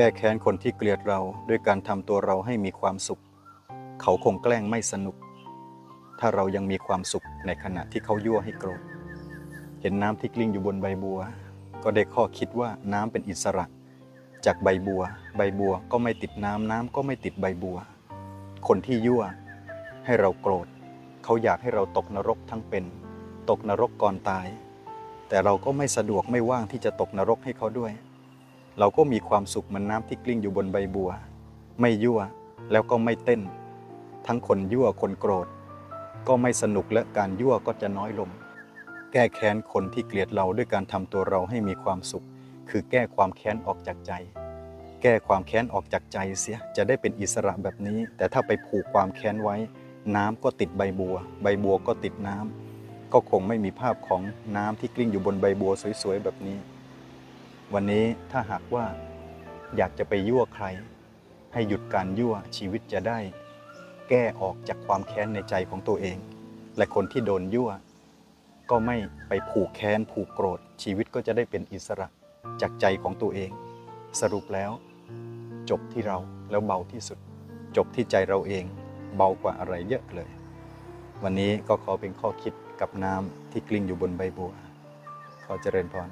แก้แค้นคนที่เกลียดเราด้วยการทำตัวเราให้มีความสุข เขาคงแกล้งไม่สนุก ถ้าเรายังมีความสุขในขณะที่เขายั่วให้โกรธ เห็นน้ำที่กลิ้งอยู่บนใบบัว ก็ได้ข้อคิดว่าน้ำเป็นอิสระ จากใบบัว ใบบัวก็ไม่ติดน้ำน้ำก็ไม่ติดใบบัว คนที่ยั่วให้เราโกรธ เขาอยากให้เราตกนรกทั้งเป็น ตกนรกก่อนตาย แต่เราก็ไม่สะดวกไม่ว่างที่จะตกนรกให้เขาด้วย เราก็มีความสุขเหมือนน้ำที่กลิ้งอยู่บนใบบัว ไม่ยั่วแล้วก็ไม่เต้น ทั้งคนยั่วคนโกรธ ก็ไม่สนุกและการยั่วก็จะน้อยลง แก้แค้นคนที่เกลียดเราด้วยการทำตัวเราให้มีความสุข คือแก้ความแค้นออกจากใจ แก้ความแค้นออกจากใจเสียจะได้เป็นอิสระแบบนี้ แต่ถ้าไปผูกความแค้นไว้ น้ำก็ติดใบบัว ใบบัวก็ติดน้ำก็คงไม่มีภาพของน้ำที่กลิ้งอยู่บนใบบัวสวยๆแบบนี้ วันนี้ถ้าหากว่าอยากจะไปยั่วใคร ให้หยุดการยั่วชีวิตจะได้ แก้ออกจากความแค้นในใจของตัวเอง และคนที่โดนยั่ว ก็ไม่ไปผูกแค้นผูกโกรธ ชีวิตก็จะได้เป็นอิสระจากใจของตัวเอง สรุปแล้ว จบที่เราแล้วเบาที่สุด จบที่ใจเราเองเบากว่าอะไรเยอะเลย วันนี้ก็ขอเป็นข้อคิดกับน้ำที่กลิ้งอยู่บนใบบัว ขอเจริญพร